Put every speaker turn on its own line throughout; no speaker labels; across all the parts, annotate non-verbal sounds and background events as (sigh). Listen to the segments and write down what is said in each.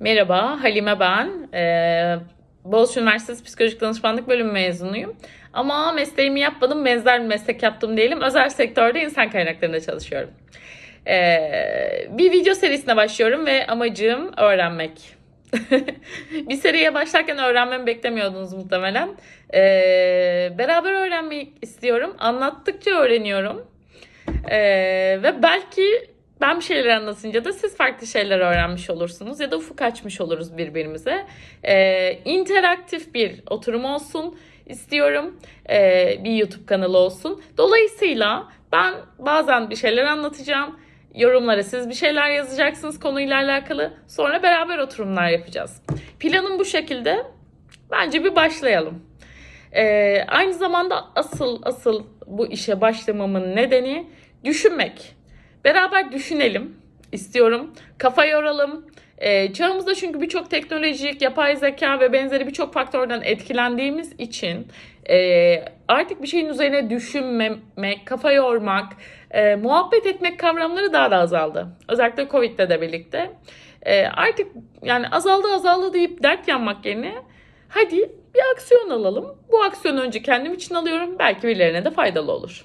Merhaba, Halime ben. Ee, Boğaziçi Üniversitesi Psikolojik Danışmanlık Bölümü mezunuyum. Ama mesleğimi yapmadım, benzer bir meslek yaptım diyelim. Özel sektörde insan kaynaklarında çalışıyorum. Ee, bir video serisine başlıyorum ve amacım öğrenmek. (laughs) bir seriye başlarken öğrenmemi beklemiyordunuz muhtemelen. Ee, beraber öğrenmek istiyorum. Anlattıkça öğreniyorum. Ee, ve belki ben bir şeyler anlatınca da siz farklı şeyler öğrenmiş olursunuz ya da ufuk açmış oluruz birbirimize. Ee, interaktif bir oturum olsun istiyorum. Ee, bir YouTube kanalı olsun. Dolayısıyla ben bazen bir şeyler anlatacağım. Yorumlara siz bir şeyler yazacaksınız konuyla alakalı. Sonra beraber oturumlar yapacağız. Planım bu şekilde. Bence bir başlayalım. Ee, aynı zamanda asıl asıl bu işe başlamamın nedeni düşünmek. Beraber düşünelim istiyorum. Kafa yoralım. Ee, çağımızda çünkü birçok teknolojik, yapay zeka ve benzeri birçok faktörden etkilendiğimiz için e, artık bir şeyin üzerine düşünmemek, kafa yormak, e, muhabbet etmek kavramları daha da azaldı. Özellikle Covid'le de birlikte. E, artık yani azaldı azaldı deyip dert yanmak yerine hadi bir aksiyon alalım. Bu aksiyonu önce kendim için alıyorum. Belki birilerine de faydalı olur.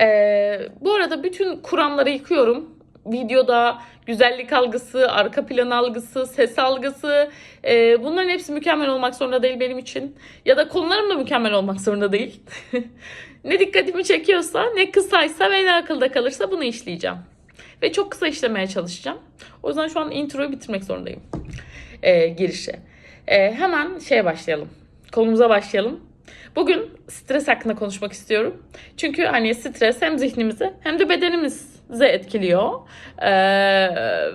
Ee, bu arada bütün kuramları yıkıyorum. Videoda güzellik algısı, arka plan algısı, ses algısı e, bunların hepsi mükemmel olmak zorunda değil benim için. Ya da konularım da mükemmel olmak zorunda değil. (laughs) ne dikkatimi çekiyorsa, ne kısaysa ve ne akılda kalırsa bunu işleyeceğim. Ve çok kısa işlemeye çalışacağım. O yüzden şu an introyu bitirmek zorundayım. E, girişe. E, hemen şeye başlayalım. Konumuza başlayalım. Bugün stres hakkında konuşmak istiyorum. Çünkü hani stres hem zihnimizi hem de bedenimizi etkiliyor. Ee,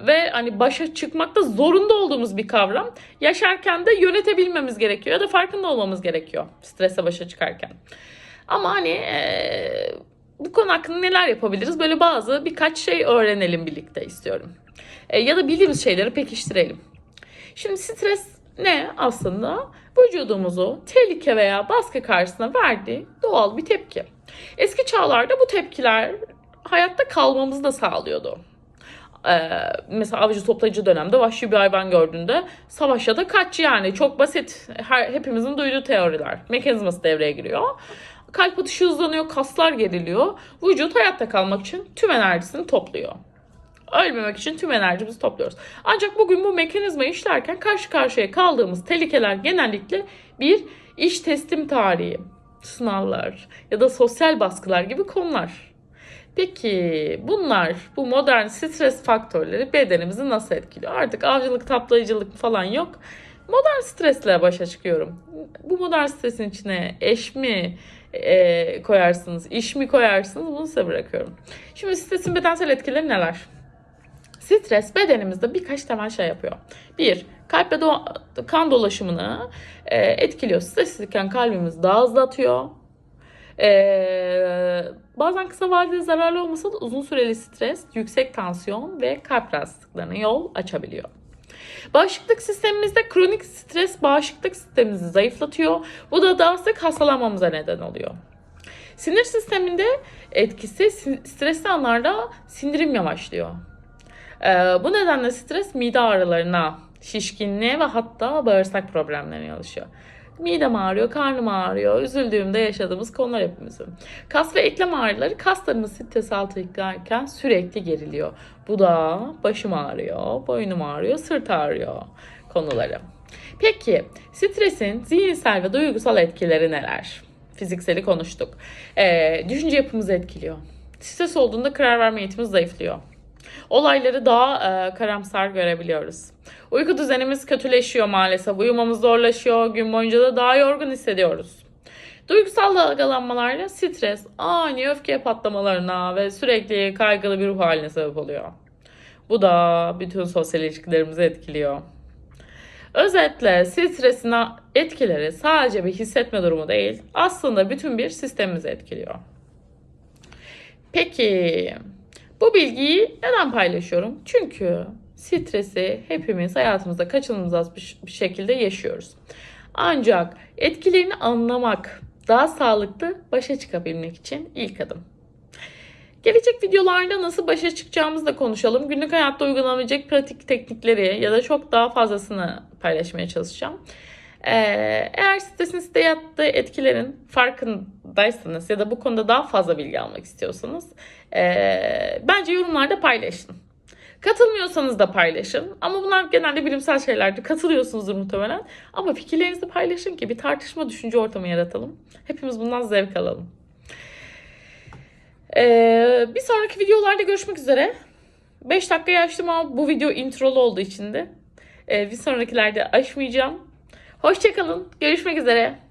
ve hani başa çıkmakta zorunda olduğumuz bir kavram. Yaşarken de yönetebilmemiz gerekiyor ya da farkında olmamız gerekiyor strese başa çıkarken. Ama hani e, bu konu hakkında neler yapabiliriz? Böyle bazı birkaç şey öğrenelim birlikte istiyorum. E, ya da bildiğimiz şeyleri pekiştirelim. Şimdi stres ne aslında? Vücudumuzu tehlike veya baskı karşısına verdiği doğal bir tepki. Eski çağlarda bu tepkiler hayatta kalmamızı da sağlıyordu. Ee, mesela avcı toplayıcı dönemde vahşi bir hayvan gördüğünde savaş ya da kaç yani çok basit her, hepimizin duyduğu teoriler mekanizması devreye giriyor. Kalp atışı hızlanıyor, kaslar geriliyor. Vücut hayatta kalmak için tüm enerjisini topluyor. Ölmemek için tüm enerjimizi topluyoruz. Ancak bugün bu mekanizma işlerken karşı karşıya kaldığımız tehlikeler genellikle bir iş teslim tarihi, sınavlar ya da sosyal baskılar gibi konular. Peki bunlar, bu modern stres faktörleri bedenimizi nasıl etkiliyor? Artık avcılık, taplayıcılık falan yok. Modern stresle başa çıkıyorum. Bu modern stresin içine eş mi e, koyarsınız, iş mi koyarsınız bunu size bırakıyorum. Şimdi stresin bedensel etkileri neler? Stres bedenimizde birkaç temel şey yapıyor. Bir, kalp ve do- kan dolaşımını e, etkiliyor. Stresliyken kalbimiz daha hızlı atıyor. E, bazen kısa vadede zararlı olmasa da uzun süreli stres, yüksek tansiyon ve kalp rahatsızlıklarına yol açabiliyor. Bağışıklık sistemimizde kronik stres bağışıklık sistemimizi zayıflatıyor. Bu da daha sık hastalanmamıza neden oluyor. Sinir sisteminde etkisi stresli anlarda sindirim yavaşlıyor. Ee, bu nedenle stres mide ağrılarına, şişkinliğe ve hatta bağırsak problemlerine yol açıyor. Midem ağrıyor, karnım ağrıyor, üzüldüğümde yaşadığımız konular hepimizin. Kas ve eklem ağrıları kaslarımız stres altı yıkarken sürekli geriliyor. Bu da başım ağrıyor, boynum ağrıyor, sırt ağrıyor konuları. Peki stresin zihinsel ve duygusal etkileri neler? Fizikseli konuştuk. Ee, düşünce yapımızı etkiliyor. Stres olduğunda karar verme yetimiz zayıflıyor. Olayları daha e, karamsar görebiliyoruz. Uyku düzenimiz kötüleşiyor maalesef. Uyumamız zorlaşıyor. Gün boyunca da daha yorgun hissediyoruz. Duygusal dalgalanmalarla stres, ani öfke patlamalarına ve sürekli kaygılı bir ruh haline sebep oluyor. Bu da bütün sosyal ilişkilerimizi etkiliyor. Özetle stresin etkileri sadece bir hissetme durumu değil, aslında bütün bir sistemimizi etkiliyor. Peki bu bilgiyi neden paylaşıyorum? Çünkü stresi hepimiz hayatımızda kaçınılmaz bir şekilde yaşıyoruz. Ancak etkilerini anlamak daha sağlıklı başa çıkabilmek için ilk adım. Gelecek videolarda nasıl başa çıkacağımızı da konuşalım. Günlük hayatta uygulanabilecek pratik teknikleri ya da çok daha fazlasını paylaşmaya çalışacağım. Ee, eğer stresin size yaptığı etkilerin farkındaysanız ya da bu konuda daha fazla bilgi almak istiyorsanız ee, bence yorumlarda paylaşın. Katılmıyorsanız da paylaşın. Ama bunlar genelde bilimsel şeylerdir. Katılıyorsunuzdur muhtemelen. Ama fikirlerinizi paylaşın ki bir tartışma düşünce ortamı yaratalım. Hepimiz bundan zevk alalım. Ee, bir sonraki videolarda görüşmek üzere. 5 dakika açtım ama bu video introlu olduğu için de. Ee, bir sonrakilerde aşmayacağım. Hoşçakalın. Görüşmek üzere.